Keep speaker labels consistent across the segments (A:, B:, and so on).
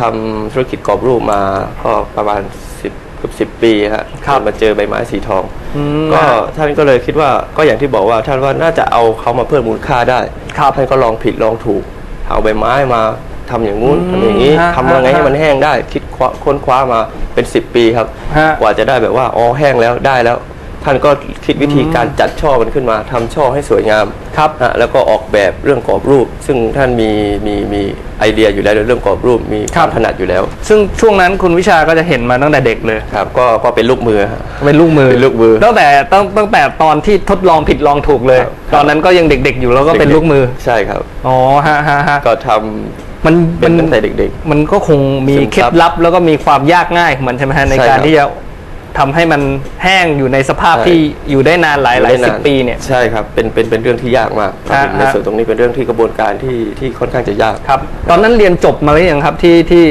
A: ทำธุรกิจกรอบรูปมาก็ประมาณ 10เกือบสิปีฮะ
B: ครับ
A: จนมาเจอใบไม้สีทอง
B: อืม
A: ก็ท่านก็เลยคิดว่าก็อย่างที่บอกว่าท่านว่าน่าจะเอาเขามาเพิ่มมูลค่าได้
B: ครับ
A: ท่านก็ลองผิดลองถูก เอาใบไม้มาทำอย่างงู้น
B: อืม
A: ทำอย่างนี้
B: ฮะ
A: ทำยังไง
B: ฮะ
A: ให้มันแห้งได้ คิดคว้าค้นคว้ามาเป็น 10 ปีครับ
B: ฮะ
A: กว่าจะได้แบบว่าอ๋อแห้งแล้วได้แล้ว ท่านก็คิดวิธีการจัดช่อมันขึ้นมาทำช่อให้สวยงาม
B: ครับ
A: ฮะแล้วก็ออกแบบเรื่องกรอบรูป ซึ่งท่านมีมีมีไอเดียอยู่แล้วในเรื่องกรอบรูปมีค
B: ครั
A: วา
B: บ
A: มถนัดอยู่แล้ว
B: ซึ่งช่วงนั้นคุณวิชาก็จะเห็นมาตั้งแต่เด็กเลย
A: ครับก็ก็เป็นลูกมือฮะ
B: เป็นลูกมือ
A: เป็นลูกมือ
B: ตั้งแต่ตั้งตั้งแต่ตอนที่ทดลองผิดลองถูกเลย
A: ครับ
B: ตอนนั้นก็ยังเด็ก ๆ อยู่แล้วก็เป็น
A: ด็ๆ
B: ลูกมือ
A: ใช่ครับ
B: อ๋อฮะฮะฮะ
A: ก็ทำ
B: มัน
A: เป็
B: มันน
A: ตั้งแต่เด็ก
B: มันก็คงมี
A: ซึมซับ
B: เคล็ดลับแล้วก็มีความยากง่ายของมันใช่ไหมฮะใน
A: ใช่
B: การ
A: ครับ
B: ที่จะ ทำให้มันแห้งอยู่ในสภาพ
A: ใช่
B: ที่อยู่ได้นานหลายหลาย
A: ได้
B: สิบ
A: น
B: ปีเนี่ย
A: ใช่ครับเป็นเป็นเป็นเรื่องที่ยากมากครับ
B: ฮะ
A: ผมใน
B: ฮะ
A: ส่วนตรงนี้เป็นเรื่องที่กระบวนการที่ที่ค่อนข้างจะยาก
B: ครับ ตอนนั้นเรียนจบมาหรือยังครับที่ที่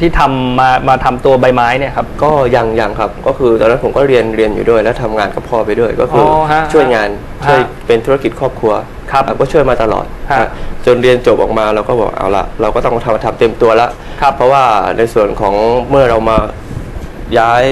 B: ที่ทำมามาทำตัวใบไม้เนี่ยครับ
A: ก็ยังยังครับ ก็คือตอนนั้นผมก็เรียนเรียนอยู่ด้วย แล้วทำงานกับพ่อไปด้วย ก็คืออ
B: อฮะ
A: ช่วยงาน
B: ฮะ
A: ช่วยเป็นธุรกิจครอบครัว
B: ครับ
A: ก็ช่วยมาตลอด
B: ฮะ
A: นะจนเรียนจบออกมาเราก็บอกเอาละเราก็ต้องทำทำเต็มตัวละ
B: ครับ
A: เพราะว่าในส่วนของเมื่อเรามาย้าย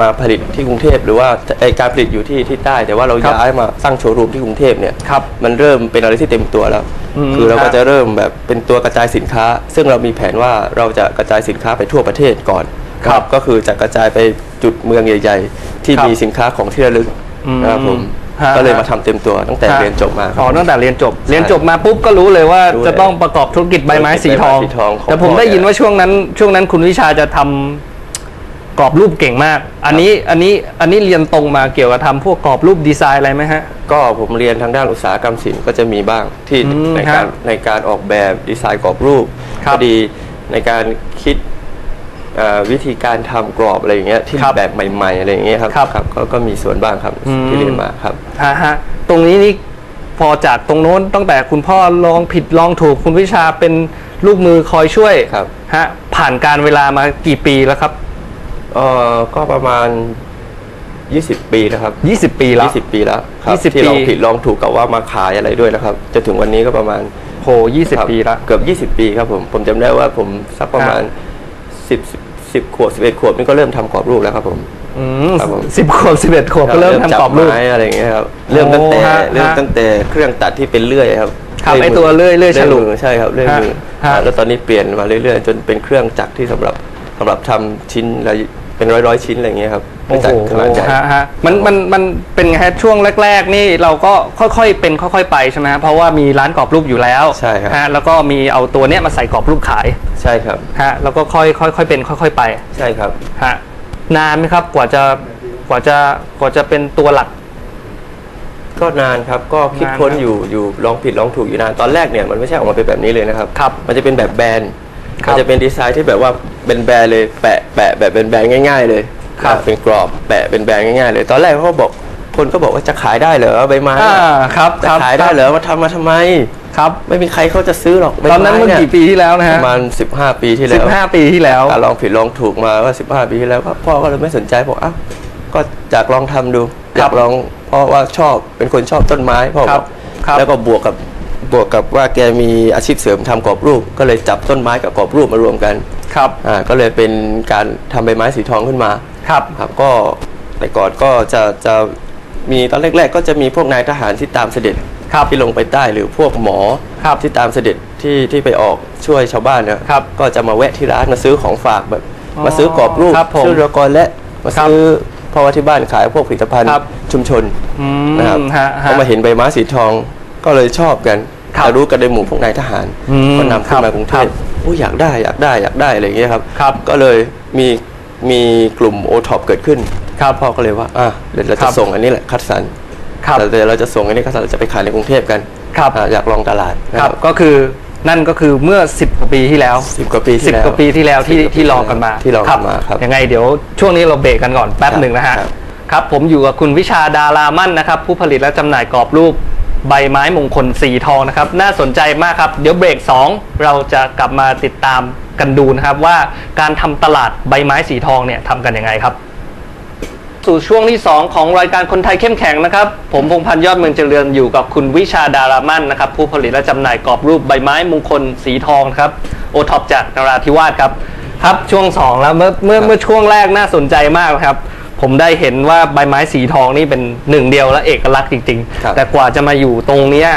A: มาผลิตที่กรุงเทพหรือว่าไอการผลิตอยู่ที่ที่ใต้แต่ว่าเรา
B: ครับ
A: ย้ายมาตั้งโชว์รูมที่กรุงเทพเนี่ย
B: ครับ
A: มันเริ่มเป็นอะไรที่เต็มตัวแล้ว
B: อืม
A: คือเราก็
B: ฮะ
A: จะเริ่มแบบเป็นตัวกระจายสินค้า ซึ่งเรามีแผนว่าเราจะกระจายสินค้าไปทั่วประเทศก่อน
B: ครับ
A: ก็คือจะกระจายไปจุดเมืองใหญ่ ๆ ที่
B: ครับ
A: มีสินค้าของที่ระลึก
B: อืม
A: นะครับผม
B: ฮะ
A: ก็เลยมาทำเต็มตัวตั้งแต่เรียนจบมาค
B: อ๋
A: รั
B: อบตั้งแต่เรียนจบ เรียนจบมาปุ๊บก็รู้เลยว่า
A: รู้เลย
B: จะต้องประกอบธุรกิจใบไม้สีทอง
A: ใบไม้สีทองของ
B: แต่ผม
A: พ่อ
B: ได้ยิน
A: เนี่ย
B: ว่าช่วงนั้น ช่วงนั้นคุณวิชาจะทำ กรอบรูปเก่งมาก อันนี้อันนี้อันนี้เรียนตรงมาเกี่ยวกับทำพวกกรอบรูปดีไซน์อะไรไหมฮะ
A: ก็ผมเรียนทางด้านอุตสาหกรรมศิลป์ก็จะมีบ้างที่
B: อืม
A: ในการ
B: ฮะ
A: ในการออกแบบดีไซน์กรอบรูป
B: ครับ
A: ก็ดีในการคิดเอ่อวิธีการทำกรอบอะไรอย่างเงี้ยที่
B: ครับ
A: แบบใหม่ ๆ อะไรอย่างเงี้ยครับ
B: ครับ
A: ก็ก็มีส่วนบ้างครับ
B: อืม
A: ที่เรียนมาครับ
B: ฮะฮะตรงนี้นี่พอจากตรงโน้นตั้งแต่คุณพ่อลองผิดลองถูกคุณวิชาเป็นลูกมือคอยช่วย
A: ครับ
B: ฮะผ่านการเวลามากี่ปีแล้วครับ
A: เอ่อก็ประมาณ 20 ปีแล้วครับ
B: 20 ปีแล้ว
A: 20 ปีแล้วครับ
B: 20
A: ที่ลอง
B: ปี
A: ผิดลองถูกกับว่ามาขายอะไรด้วยนะครับจนถึงวันนี้ก็ประมาณ
B: โห20 ปีแล้ว
A: เกือบ 20 ปีครับผมผมจำได้ว่าผมสักประมาณ 10 10ขวบ11 ขวบนี่ก็เริ่มทำกรอบรูปแล้วครับผม
B: อืม
A: ครับผม
B: สิบขวบสิบเอ็ดขวบก็เริ่มทำกรอบรูป
A: เมจัไม้อะไรอย่างเงี้ยครับเริ่มตั้งแต่
B: โอ้ฮะ
A: เริ่ม
B: ฮะ
A: ตั้งแต่เครื่องตัดที่เป็นเลื่อยครับ
B: ครับ
A: มื
B: ไอ้ตัวเลื่อยเลื่อยฉลุ
A: มือใช่ครับเลื่อยมือ
B: ฮะฮะ
A: อ่าแล้วตอนนี้เปลี่ยนมาเรื่อยๆ จนเป็นเครื่องจักรที่สำหรับสำหรับทำชิ้นละ เป็นร้อยๆชิ้นอะไรอย่างเงี้ยครับ
B: โอ้
A: เป็น
B: โห
A: จักรขนาดใหญ่
B: ฮะฮะมันมันมันเป็นไงฮะช่วงแรก ๆ นี่เราก็ค่อยๆเป็นค่อย ๆ ไปใช่ไหมฮะเพราะว่ามีร้านกรอบรูปอยู่แล้ว
A: ใช่ครับ
B: ฮะแล้วก็มีเอาตัวเนี้ยมาใส่กรอบรูปขาย
A: ใช่ครับ
B: ฮะแล้วก็ค่อยค่อยค่อยเป็นค่อย ๆ ไป
A: ใช่ครับ
B: ฮะนานไหมครับกว่าจะกว่าจะกว่าจะเป็นตัวหลัก
A: ก็นานครับก็คิด
B: นาน
A: ค้น
B: ครับ
A: อยู่อยู่ลองผิดลองถูกอยู่นานตอนแรกเนี่ยมันไม่ใช่ออกมาเป็นแบบนี้เลยนะครับ
B: ครับ
A: มันจะเป็นแบบแบน
B: ครับ
A: มันจะเป็นดีไซน์ที่แบบว่าเป็นแบนเลยแปะแปะแบบเป็นแบนง่าย ๆ เลย
B: ครับ
A: เป็นกรอบแปะเป็นแบนง่ายๆเลย ตอนแรกเขาก็บอกคนก็บอกว่าจะขายได้เหรอใบไม้
B: อ่าครับ
A: จะ
B: ครับ
A: ขายได้เหรอมาทำมาทำไม
B: ครับ
A: ไม่มีใครเขาจะซื้อหรอกใบ
B: ตอนนั้น
A: ไเมื่
B: อกี่ปีที่แล้วนะ
A: ป
B: ฮะ
A: ระมาณ 15 ปีที่
B: สิ
A: แล้ว
B: บห้าปีที่แล้ว
A: การลองผิดลองถูกมาว่า 15 ปีที่แล้วก็พ่อก็เลยไม่สนใจบอกอ้าวก็อยากลองทำดู
B: ครับ
A: อยากลองเพราะว่าชอบเป็นคนชอบต้นไม้พ่อ
B: ครับ
A: อบก
B: ครับ
A: แล้วก็บวกกับ บวกกับว่าแกมีอาชีพเสริมทำกรอบรูป ก็เลยจับต้นไม้กับกรอบรูปมารวมกัน
B: ครับ
A: อ่าก็เลยเป็นการทำใบไม้สีทองขึ้นมา
B: ครับ
A: ครับก็แต่ก่อนก็จะจะมีตอนแรก ๆ ก็จะมีพวกนายทหารที่ตามเสด็จ
B: ครับ
A: ที่ลงไปใต้หรือพวกหมอ
B: ครับ
A: ที่ตามเสด็จที่ที่ไปออกช่วยชาวบ้านเนี่ย
B: ครับ
A: ก็จะมาแวะที่ร้านมาซื้อของฝากแบบ
B: อ๋อ
A: มาซื้อกรอบรูป
B: ครับผม
A: ซื้อเรือกรและมา
B: ครับ
A: ซื้อเพราะว่าที่บ้านขายพวกผลิตภัณฑ์
B: ครับ
A: ชุมชน
B: อืม
A: นะครับ
B: ฮะฮะ
A: เขามาเห็นใบไม้สีทองก็เลยชอบกัน
B: ครับ
A: แต่รู้กันในหมู่พวกนายทหาร
B: อืม
A: ก็นำขึ้น
B: ครั
A: มา
B: บ
A: กรุงเท
B: ครั
A: พ
B: บ
A: โอ้ยอยากได้อยากได้อยากได้อะไรอย่างเงี้ยครับ
B: ครับ
A: ก็เลยมีมีกลุ่มโอท็อปเกิดขึ้น
B: ครับ
A: พ่อก็เลยว่าอะเดี๋ยวเรา
B: ครั
A: จะ
B: บ
A: ส่งอันนี้แหละคัดสรร
B: ครับ
A: แต่เดี๋ยวเราจะส่งอันนี้คัดสรรเราจะไปขายในกรุงเทพกัน
B: ครับ
A: อะอยากลองตลาดนะ
B: ค
A: ค
B: รั
A: รั
B: บบก็คือนั่นก็คือเมื่อ 10กว่าปีที่แล้ว
A: สิบกว่าปีที่
B: สิบ
A: แล้ว
B: กว่าปีที่แล้วที่
A: สิบกว่าปี
B: ที่รอกันมา
A: ที่รอกันมาครับ
B: ยังไงเดี๋ยวช่วงนี้เราเบรกกันก่อนแป๊บ
A: ครับ
B: หนึ่งนะฮะ
A: ครับ
B: ครับ ผมอยู่กับคุณวิชาดารามั่นนะครับ ผู้ผลิตและจำหน่ายกรอบรูป ใบไม้มงคลสีทองนะครับ น่าสนใจมากครับ เดี๋ยวเบรก 2 เราจะกลับมาติดตามกันดูนะครับว่าการทำตลาดใบไม้สีทองเนี่ยทำกันยังไงครับ สู่ช่วงที่ 2 ของรายการคนไทยเข้มแข็งนะครับ ผมพงพันธ์ยอดเมืองเจริญอยู่กับคุณวิชาดารามั่นนะครับ ผู้ผลิตและจำหน่ายกรอบรูปใบไม้มงคลสีทองครับโอท็อปจากนราธิวาสครับครับช่วงสองแล้วเมื่อเมื่อเมื่อช่วงแรกน่าสนใจมากครับ ผมได้เห็นว่าใบไม้สีทองนี่เป็นหนึ่งเดียวและเอกลักษณ์จริง
A: ครับ
B: ๆ แต่กว่าจะมาอยู่ตรงเนี้ย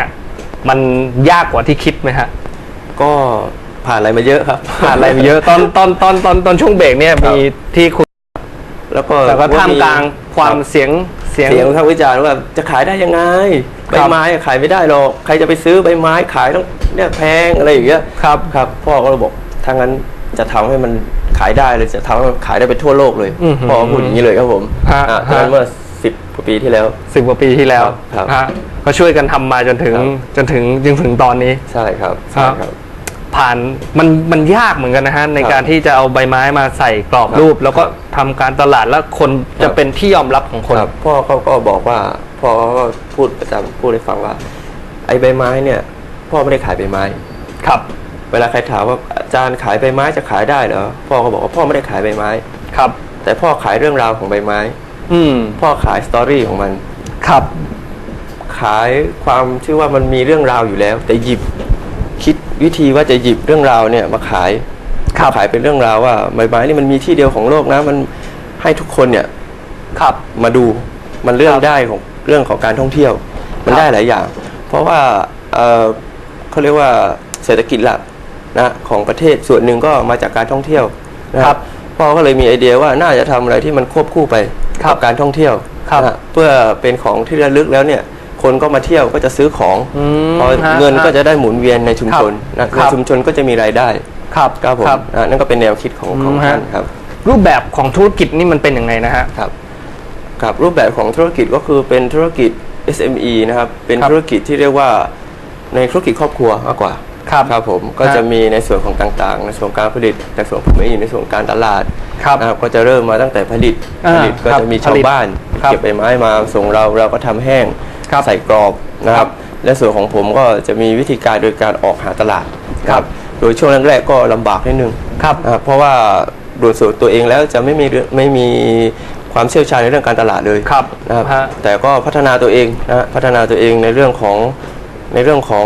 B: มันยากกว่าที่คิดไหมฮะ
A: ก็ผ่านอะไรมาเยอะครับ
B: ผ่านอะไรมาเยอะตอนตอนตอนตอนตอนช่วงเบรกเนี่ย
A: ครับ
B: มีที่คุณ
A: แล้วก็
B: แต่ก็ท่ามกลางความ
A: รับ
B: เสียงเสียง
A: เสียงวิพากษ์วิจารณ์ว่าจะขายได้ยังไงใบไม้อะขายไม่ได้หรอกใครจะไปซื้อใบไม้ขายต้องเนี่ยแพงอะไรอย่างเงี้ย
B: ครับ
A: ครับพ่อก็เลยบอกถ้างั้นจะทำให้มัน ขายได้เลยจะทำให้มันขายได้ไปทั่วโลกเลย
B: อื้อหือ
A: พ่อก็พูดอย่างนี้เลยครับผม
B: ฮะ
A: อ่าตอนนั้น
B: ฮะ
A: เมื่อสิบกว่าปีที่แล้ว
B: สิบกว่าปีที่แล้ว
A: ครับ
B: ฮะก็ช่วยกันทำมาจนถึง
A: ครับ
B: จนถึงจนถึงตอนนี้
A: ใช่ครับใช่ครับ
B: ผ่านมันมันยากเหมือนกันนะฮะใน
A: ครับ
B: การที่จะเอาใบไม้มาใส่กรอบ
A: ครับ
B: รูป แล้วก็
A: ครับ
B: ทำการตลาดแล้วคน
A: ครั
B: จะ
A: บ
B: เป็นที่ยอมรับของคน
A: ครับพ่อเขาก็บอกว่าพ่อเขาก็พูดประจำพูดให้ฟังว่า ไอ้ใบไม้เนี่ย พ่อไม่ได้ขายใบไม้
B: ครับ
A: เวลาใครถามว่าอาจารย์ขายใบไม้จะขายได้เหรอพ่อก็บอกว่าพ่อไม่ได้ขายใบไม้
B: ครับ
A: แต่พ่อขายเรื่องราวของใบไม้
B: อืม
A: พ่อขายสตอรี่ของมัน
B: ครับ
A: ขายความที่ว่ามันมีเรื่องราวอยู่แล้ว แต่หยิบคิดวิธีว่าจะหยิบเรื่องราวเนี่ยมาขาย
B: ครับ
A: มาขายเป็นเรื่องราวว่าใบไม้นี่มันมีที่เดียวของโลกนะ มันให้ทุกคนเนี่ย
B: ครับ
A: มาดูมันเรื่อง
B: ครับ
A: ได้ของเรื่องของการท่องเที่ยว มัน
B: ครับ
A: ได้หลายอย่าง เพราะว่าเอ่อเขาเรียกว่าเศรษฐกิจหลัก นะของประเทศส่วนหนึ่งก็มาจากการท่องเที่ยวนะครับพ่อก็เลยมีไอเดียว่าน่าจะทำอะไรที่มันควบคู่ไป
B: ครับ
A: กับการท่องเที่ยว
B: ครับ
A: นะเพื่อเป็นของที่ระลึกแล้วเนี่ยคนก็มาเที่ยวก็จะซื้อของ
B: อืม
A: พอ
B: ฮะ
A: เงินก็
B: ฮะ
A: จะได้หมุนเวียนในชุมชน
B: ครั
A: นะ
B: บ
A: ในชุมชนก็จะมีรายได้
B: ครับ
A: ครับผม
B: ครับ
A: อะนั่นก็เป็นแนวคิดของของ
B: อืมฮะ
A: ท่านครับ
B: รูปแบบของธุรกิจนี่มันเป็นยังไงนะฮะ
A: ครับครับรูปแบบของธุรกิจก็คือเป็นธุรกิจ SME นะครับเป็น
B: ครับ
A: ธุรกิจที่เรียกว่าในธุรกิจครอบครัวมากกว่า
B: ครับ
A: ครับผมก็
B: ฮะ
A: จะมีในส่วนของต่างๆ ในส่วนการผลิตในส่วนผมเองในส่วนของการตลาด
B: ครับ
A: นะครับก็จะเริ่มมาตั้งแต่ผลิต
B: อ่า
A: ผลิตก็
B: ครับ
A: จะมี
B: ผ
A: ชาว
B: ลิต
A: บ้าน
B: ครับ
A: เก็บใบไม้มาส่งเราเราก็ทำแห้ง
B: ครับ
A: ใส่กรอบนะค
B: ครั
A: รั
B: บบ
A: และส่วนของผมก็จะมีวิธีการโดยการออกหาตลาด
B: ครับ
A: โดยช่วงแรกๆก็ลำบากนิดนึง
B: ครับ
A: นะครับเพราะว่าโดยส่วนตัวเองแล้วจะไม่มีเรื่องไม่มีความเชี่ยวชาญในเรื่องการตลาดเลย
B: ครับ
A: นะครับ
B: ฮะ
A: แต่ก็พัฒนาตัวเองนะฮะพัฒนาตัวเองในเรื่องของในเรื่องของ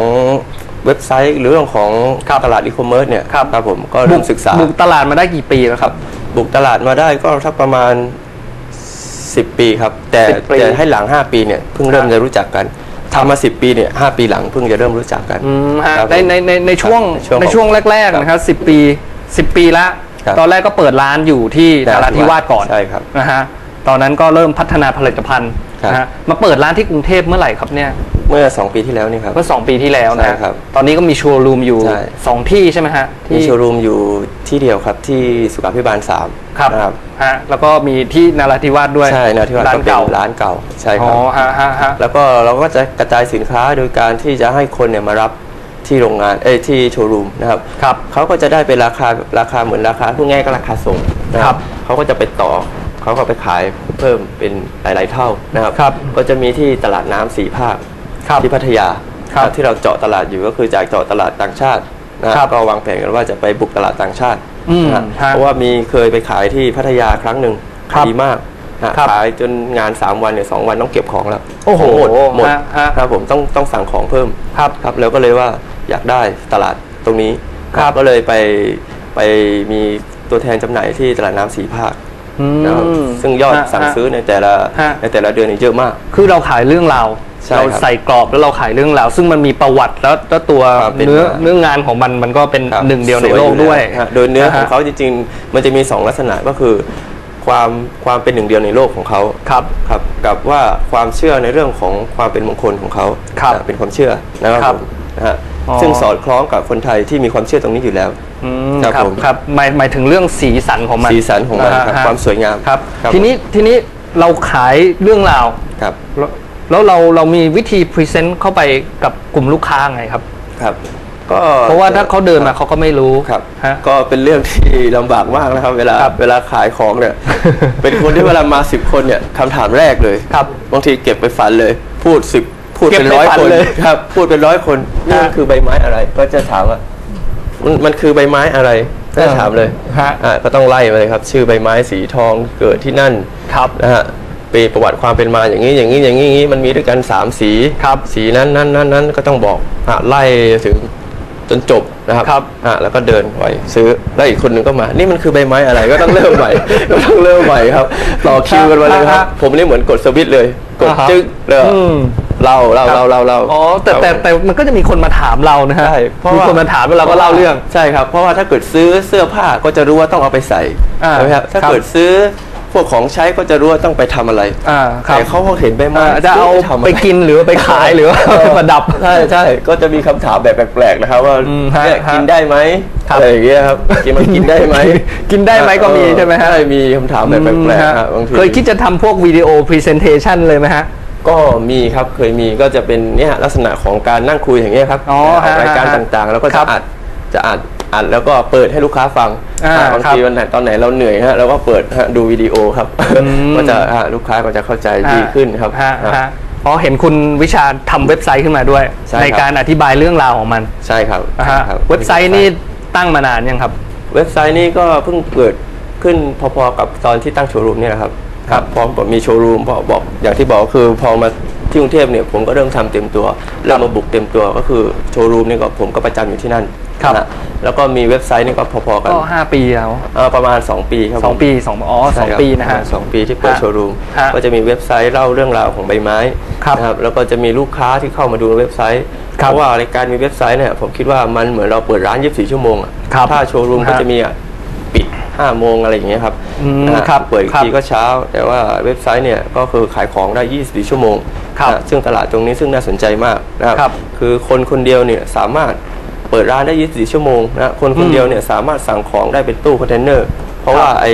A: เว็บไซต์หรือเรื่องของ
B: ครับ
A: ตลาดอีคอมเมิร์ซเนี่ย
B: ครับ
A: ครับผมก็เริ่มศึกษา
B: บุกตลาดมาได้กี่ปีแล้วครับ
A: บุกตลาดมาได้ก็สักประมาณ 10 ปีครับ แต่
B: 10ปี
A: แต่ให้หลัง 5 ปีเนี่ยเพิ่งเริ่มจะรู้จักกันทำมา 10 ปีเนี่ย5ปีหลังเพิ่งจะเริ่มรู้จักกัน
B: อืมฮะ
A: ครับผม
B: ในในในในช่วง
A: ครับ
B: ในช่วงแรก
A: ครับ
B: ๆนะครับสิบปีสิบปีละ
A: ครับ
B: ตอนแรกก็เปิดร้านอยู่ที่
A: น
B: นา
A: รา
B: รา
A: ธิ
B: ธิวาวาส
A: ส
B: ก่อน
A: ใช่ครับ
B: นะฮะตอนนั้นก็เริ่มพัฒนาผลิตภัณฑ์
A: ครับ
B: นะฮะมาเปิดร้านที่กรุงเทพเมื่อไหร่ครับเนี่ย
A: เมื่อ 2 ปีที่แล้วนี่ครับ
B: เมื่อสองปีที่แล้วนะ
A: ใช่ครับ
B: ตอนนี้ก็มีโชว์รูมอยู่
A: ใช่
B: สองที่ใช่ไหมฮะ
A: มี
B: ที่
A: โชว์รูมอยู่ที่เดียวครับที่สุขาพิบาล3
B: ครับ
A: นะครับ
B: ฮะแล้วก็มีที่นาราธิวาสด้วย
A: ใช่นะที่ว่า
B: ร้าน
A: ก็เป็น
B: เก่า
A: ร้านเก่าใช่ค
B: อ๋
A: รั
B: อบฮะฮะฮะ
A: แล้วก็เราก็จะกระจายสินค้าโดยการที่จะให้คนเนี่ยมารับที่โรงงานเอ้ยที่โชว์รูมนะครับ
B: ครับ
A: เขาก็จะได้เป็นราคาราคาเหมือนราคาพูดง่ายก็ราคาส่งนะครับ เขาก็จะไปต่อเขาก็ไปขายเพิ่มเป็นหลาย ๆ เท่านะครับ
B: ครับ
A: ก็จะมีที่ตลาดน้ำสีภาค
B: ครับ
A: ที่พัทยา
B: ครับ
A: ที่เราเจาะตลาดอยู่ก็คือจากเจาะตลาดต่างชาตินะครับก็วางแผนกันว่าจะไปบุกตลาดต่างชาติ
B: อืม
A: นะฮะ
B: ฮะ
A: เพราะว่ามีเคยไปขายที่พัทยาครั้งหนึ่ง
B: ครับ
A: ดีมากนะ
B: ครับ
A: ขายจนงาน 3 วันเนี่ยสองวันต้องเก็บของแล้ว
B: โอ้โห
A: ของหมดหมด
B: ฮะฮะ
A: ครับผมต้องต้องสั่งของเพิ่ม
B: ครับ
A: ครับแล้วก็เลยว่าอยากได้ตลาดตรงนี้
B: ครับ
A: ก็เลยไปไปมีตัวแทนจำหน่ายที่ตลาดน้ำสีภาค
B: อืม
A: นะครับซึ่งยอด
B: ฮะ
A: สั่ง
B: ฮะ
A: ซื้อในแต่ละ
B: ฮะ
A: ในแต่ละเดือนเนี่ยเยอะมาก
B: คือเราขายเรื่องราว
A: ใช่
B: เรา
A: ครับ
B: ใส่กรอบแล้วเราขายเรื่องราว ซึ่งมันมีประวัติแล้วแล้วตัว
A: ครับเป็น
B: เนื้อ
A: มา
B: เนื้องานของมันมันก็เป็น
A: ครับ
B: หนึ่งเดียวใน
A: ส
B: โลก
A: อ
B: ด้วย
A: ฮะโดยเนื้อของะ
B: ฮะ
A: เขาจริงๆ มันจะมีสองลักษณะก็คือ ความความเป็นหนึ่งเดียวในโลกของเขา
B: ครับ
A: ครับกับว่าความเชื่อในเรื่องของความเป็นมงคลของเขา
B: ครับ
A: นะเป็นความเชื่อนะครับ
B: ครับ
A: ผมนะฮะ
B: อ๋อ
A: ซึ่งสอดคล้องกับคนไทยที่มีความเชื่อตรงนี้อยู่แล้ว
B: อืม
A: ครับ
B: ครับ
A: ผม
B: ครับหมายหมายถึงเรื่องสีสันของมัน
A: สีสันของมันครับะ
B: ฮะ
A: ความสวยงาม
B: ครับ
A: ครับ
B: ทีนี้ทีนี้เราขายเรื่องราว
A: ครับ
B: แล้ว แล้วเราเรามีวิธีพรีเซนต์เข้าไปกับกลุ่มลูกค้าไงครับ
A: ครับ ก็
B: เพราะว่าถ้าเขาเดินมาเขาก็ไม่รู้
A: ครับ
B: ฮะ
A: ก็เป็นเรื่องที่ลำบากมากนะครับ เวลา
B: ครับ
A: เวลาขายของเนี่ย เป็นคนที่เวลามาสิบคนเนี่ยคำถามแรกเลย
B: ครับ
A: บางทีเก็บไปฝันเลย พูดสิบพูด
B: เก็บ
A: เป็น
B: ไป
A: ร้อย
B: ฝัน
A: คน
B: เลย
A: ครับ พูดเป็นร้อยคนนี่มัน
B: ฮะ
A: คือใบไม้อะไร ก็จะถามว่ามันมันคือใบไม้อะไรก็จะถามเลย
B: ฮะ
A: อ่าก็ต้องไล่มาเลยครับ ชื่อใบไม้สีทองเกิดที่นั่น
B: ครับ
A: นะฮะ ปีประวัติความเป็นมาอย่างนี้อย่างนี้อย่างนี้อย่างนี้มันมีด้วยกันสามสี
B: ครับ
A: สีนั้นนั้นนั้นนั้นก็ต้องบอกอะไล่ถึงจนจบนะครับ
B: ครับ
A: อะแล้วก็เดินไปซื้อแล้วอีกคนหนึ่งก็มา นี่มันคือใบไม้อะไรก็ต้องเริ่มใหม่ ก็ต้องเริ่มใหม่ครับต่อคิวกันมาเลยครับ ผมนี่เหมือนกดสวิตช์เลย กด
B: อ่าฮะ
A: จึ๊กเลย
B: อืม
A: เราเราเราเราเรา
B: อ๋อแต่แต่แต่มันก็จะมีคนมาถามเรานะฮะ
A: ใช่เพราะ
B: มี
A: ว่า
B: คนมาถามแล้วเราก็เล่าเรื่อง
A: ใช่ครับ เพราะว่าถ้าเกิดซื้อเสื้อผ้าก็จะรู้ว่าต้องเอาไปใส่
B: อ่า
A: ใช่ไหมครับถ้า
B: ครับ
A: เกิดซื้อ พวกของใช้ก็จะรู้ว่าต้องไปทำอะไร
B: อ่าครับ
A: แต่เขาพอเห็นใบไม้
B: อ่าจะเอา
A: ซื้ทำะร
B: ไปกินหรือว่าไปขายหรือว่าไปประดับ
A: ใช่ใช่ก็จะมีคำถามแบบแปลกๆนะครับว่า
B: อืมฮะ
A: เนี่ย
B: ฮะ
A: กินได้ไหม
B: ครับ
A: อะไรอย่างเงี้ยครับกินมันกินได้ไหม
B: กินได้ไหมก็มีใช่ไหมฮะ
A: ใช่มีคำถามแบบแปลก
B: อืม
A: ๆ
B: ฮะ
A: ฮะบางที
B: เคยคิดจะทำพวกวิดีโอพรีเซนเทชันเลยไหมฮะ
A: ก็มีครับเคยมีก็จะเป็นเนี่ยลักษณะของการนั่งคุยอย่างเงี้ยครับ
B: อ๋อ
A: ออกรายการ
B: ฮะฮะ
A: ต่างๆ แล้วก็
B: ครั
A: จะ
B: บ
A: อัดจะอัด อัดแล้วก็เปิดให้ลูกค้าฟัง
B: อ่า
A: อ่าบางที
B: ครับ
A: วันไหนตอนไหนเราเหนื่อยฮะเราก็เปิดฮะดูวิดีโอครับ
B: ม
A: ก็จะอ่าลูกค้าก็จะเข้าใจดีขึ้นครับ
B: ฮะ
A: อ่า
B: ฮะอ๋อเห็นคุณวิชาทำเว็บไซต์ขึ้นมาด้วย
A: ใช่ครับ
B: การอธิบายเรื่องราวของมัน
A: ใช่ครับ
B: นะฮะ
A: ใช่ครับ
B: เว็บไซต์นี่ตั้งมานานยังครับ
A: เว็บไซต์นี้ก็เพิ่งเกิดขึ้นพอๆกับตอนที่ตั้งโชว์รูมเนี่ยแหละครับ
B: ครับ
A: พร้อมกับมีโชว์รูมพอบอกอย่างที่บอกคือพอมาที่กรุงเทพเนี่ยผมก็เริ่มทำเต็มตัวเริ่มมาบุกเต็มตัวก็คือโชว์รูมนี่ก็ผมก็ประจำอยู่ที่นั่น
B: ครับ
A: นะแล้วก็มีเว็บไซต์นี่ก็พอๆกัน
B: ก็ห้าปีแล้ว
A: เอ่อประมาณ 2 ปีครับ
B: สอง
A: ผม
B: ปีสองอ๋อส
A: ใช่
B: อง
A: ครับ
B: ปีนะฮะ
A: ปรมาณสองปีที่เปิด
B: ฮะ
A: โชว์รูม
B: ฮะ
A: ก็จะมีเว็บไซต์เล่าเรื่องราวของใบไม้
B: ครับ
A: นะครับแล้วก็จะมีลูกค้าที่เข้ามาดูในเว็บไซต์
B: ครั
A: เพ
B: บ
A: ราะว่ารายการมีเว็บไซต์เนี่ยผมคิดว่ามันเหมือนเราเปิดร้าน 24 ชั่วโมงอะ
B: ครับ
A: ถ้าโชว์รูมก็
B: ฮะ
A: จะมีอะปิด 5 โมงอะไรอย่างเงี้ยครับ
B: อืม
A: นะฮะ
B: ครับ
A: เปิดอีก
B: ครับ
A: ทีก็เช้า แต่ว่าเว็บไซต์เนี่ยก็คือขายของได้ 24 ชั่วโมง
B: ครับ
A: นะซึ่งตลาดตรงนี้ซึ่งน่าสนใจมากนะครับ
B: ครับ
A: คือคนคนเดียวเนี่ยสามารถ เปิดร้านได้ 24 ชั่วโมงนะคนคนเดียวเนี่ยสามารถสั่งของได้เป็นตู้คอนเทนเนอร์ เพราะ
B: ครับ
A: ว่าไอ้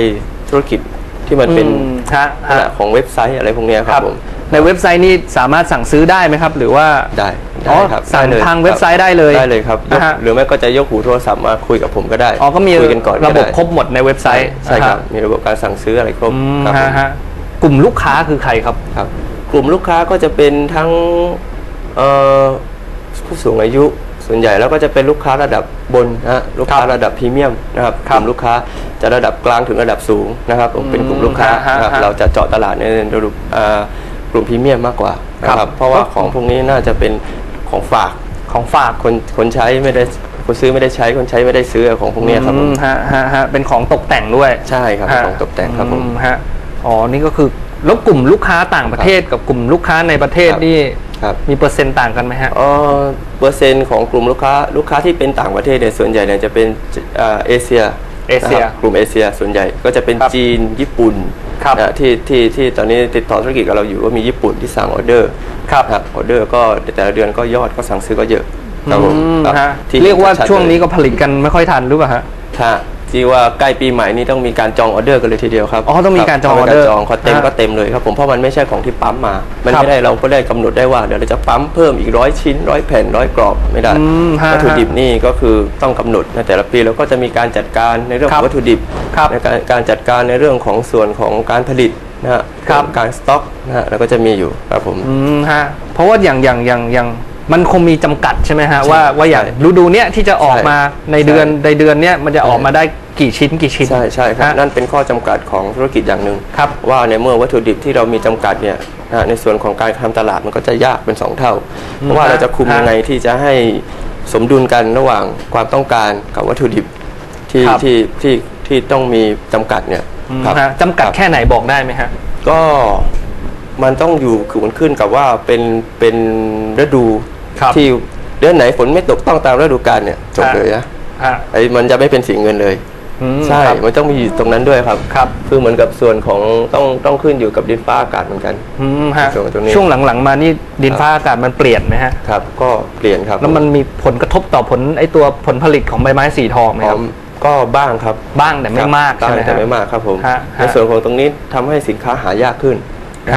A: ธุรกิจที่มันเป็น
B: อืมฮะ
A: ลักษ
B: ฮะ
A: ณะของเว็บไซต์อะไรพวกเนี้ยครับผม
B: ในเว็บไซต์นี่สามารถสั่งซื้อได้ไหมครับ หรือว่า
A: ได้
B: อ๋อ
A: ได้ครับ
B: สั่ง
A: ได้ลย
B: ทางเว็บไซต์ได้เลย
A: ได้เลยครับยก
B: นะฮะ
A: หรือไม่ก็จะยกหูโทรศัพท์มาคุยกับผมก็ได้
B: อ๋อก็มี
A: คุยกันก่อน
B: ระบบ
A: ก็ได้
B: ครบหมดในเว็บไซต์
A: ใช่ครับ
B: นะฮะ
A: มีระบบการสั่งซื้ออะไรครบ
B: อืม
A: ครับผ
B: ฮะ
A: ม
B: ฮะกลุ่มลูกค้าคือใครครับ
A: ครับกลุ่มลูกค้าก็จะเป็นทั้งเอ่อผู้สูงอายุ ส่วนใหญ่แล้วก็จะเป็นลูกค้าระดับบนนะฮะลูกค้า
B: ครับ
A: ระดับพรีเมียมนะครับ
B: ค
A: ก
B: รับ
A: ลุ่มลูกค้าจะระดับกลางถึงระดับสูงนะครับผมเป็นกลุ่มลูกค้า
B: ฮะฮะ
A: นะครับ
B: ฮะ
A: เราจะเจาะตลาดในระดับอ่ากลุ่มพรีเมียมมากกว่านะค
B: ครั
A: รั
B: บบ
A: เพราะว่าของพวกนี้น่าจะเป็นของฝาก
B: ของฝาก
A: คนคนใช้ไม่ได้คนซื้อไม่ได้ใช้คนใช้ไม่ได้ซื้อของพวกเนี้ยครับผ
B: อื
A: ม
B: มฮะฮะฮะเป็นของตกแต่งด้วย
A: ใช่ครับ
B: ฮะ
A: ของตกแต่งครับผม
B: อืฮะอ๋อนี่ก็คือแล้วกลุ่มลูกค้าต่างประเทศกับกลุ่มลูกค้าในประเทศ
A: ครับ
B: นี่
A: ครับ
B: มีเปอร์เซ็นต์ต่างกันไหมฮะ
A: เอ่อเปอร์เซ็นต์ของกลุ่มลูกค้าลูกค้าที่เป็นต่างประเทศเนี่ยส่วนใหญ่เนี่ยจะเป็นเอ่อเอเชีย
B: เอเชีย
A: นะครับกลุ่มเอเชีย ส่วนใหญ่ก็จะเป็น
B: ครับ
A: จีนญี่ปุ่น
B: ครับ
A: นะที่ที่ที่ตอนนี้ติดต่อธุรกิจกับเราอยู่ก็มีญี่ปุ่นที่สั่งออเดอร์
B: ครับ
A: นะออเดอร์ก็แต่ละเดือนก็ยอดก็สั่งซื้อก็เยอะครับผม
B: อืม
A: ครับ
B: ฮะ
A: ที่
B: เรียกว่า
A: ชัดๆ
B: ช่วงนี้
A: เลย
B: ก็ผลิตกันไม่ค่อยทันหรือเปล่าฮะ
A: ถ้า ที่ว่าใกล้ปีใหม่นี่ต้องมีการจองออเดอร์กันเลยทีเดียวครับ
B: อ๋อต้องมีการจอง
A: คบ
B: ออเดอร์
A: จองเขาเต็ม
B: ฮะ
A: ก็เต็มเลยครับผมเพราะมันไม่ใช่ของที่ปั๊มมา มัน
B: ครับ
A: ไม่ได้เราก็ได้กำหนดได้ว่าเดี๋ยวเราจะปั๊มเพิ่มอีกร้อยชิ้นร้อยแผ่นร้อยกรอบไม่ได้
B: อืมฮะ
A: วัตถุดิบนี่ก็คือต้องกำหนดในแต่ละปีเราก็จะมีการจัดการในเรื่อง
B: ค
A: ข
B: รั
A: อบงวัตถุดิบ
B: ครับ
A: ในการการจัดการในเรื่องของส่วนของการผลิตนะฮะ
B: ครับ
A: การสต็อกนะฮะแล้วก็จะมีอยู่ครับผม
B: อืมฮะเพราะว่าอย่างอย่างอย่างอย่าง มันคงมีจำกัดใช่ไหมฮะ
A: ใช่
B: ว่าว่าอย่าง
A: ใช่
B: ฤดูเนี้ยที่จะออก
A: ใช่
B: มาในเดือน
A: ใช่
B: ในเดือนเนี้ยมันจะออก
A: ใช่
B: มาได้กี่ชิ้นกี่ชิ้น
A: ใช่ใช่ครับ
B: ฮะ
A: นั่นเป็นข้อจำกัดของธุรกิจอย่างหนึ่ง
B: ครับ
A: ว่าในเมื่อวัตถุดิบที่เรามีจำกัดเนี่ยนะในส่วนของการทำตลาดมันก็จะยากเป็นสองเท่า เพราะว่า
B: ฮะ
A: เราจะคุม
B: ฮะ
A: ยังไงที่จะให้สมดุลกันระหว่างความต้องการกับวัตถุดิบที่
B: ครับ
A: ที่ที่ที่ต้องมีจำกัดเนี่ย
B: อืม
A: ครับ
B: ฮะจำกัด
A: ครับ
B: แค่ไหนบอกได้ไหมฮะ
A: ก็มันต้องอยู่คือมันขึ้นกับว่าเป็นเป็นฤดู
B: ครับ
A: ที่เดือนไหนฝนไม่ตกต้องตามฤดูกาลเนี่ยจบ
B: ฮะ
A: เลยนะ
B: ฮะ
A: ไอ้มันจะไม่เป็นสีเงินเลย
B: อืม
A: ใช่
B: ครับ
A: มันต้องมีอยู่ตรงนั้นด้วยครับ
B: ครับ
A: คือเหมือนกับส่วนของต้องต้องขึ้นอยู่กับดินฟ้าอากาศเหมือนกัน
B: อืมฮะ
A: ส่วนตรงนี้
B: ช่วงหลังๆมานี่ดินฟ้าอากาศมันเปลี่ยนไหมฮะ
A: ครับ ก็เปลี่ยนครับ
B: แล้วมันมีผลกระทบต่อผลไอตัวผลผลิตของใบไม้สีทองไหม
A: พร้
B: ค
A: อ
B: รับ
A: มก็บ้างครับ
B: บ้างแต่ไม่มาก
A: บ้า
B: ใช่
A: ง
B: ไหม
A: แต่
B: ฮะ
A: ไม่มากครับผม
B: ฮะ
A: ใน
B: ฮะ
A: ส่วนของตรงนี้ทำให้สินค้าหายากขึ้น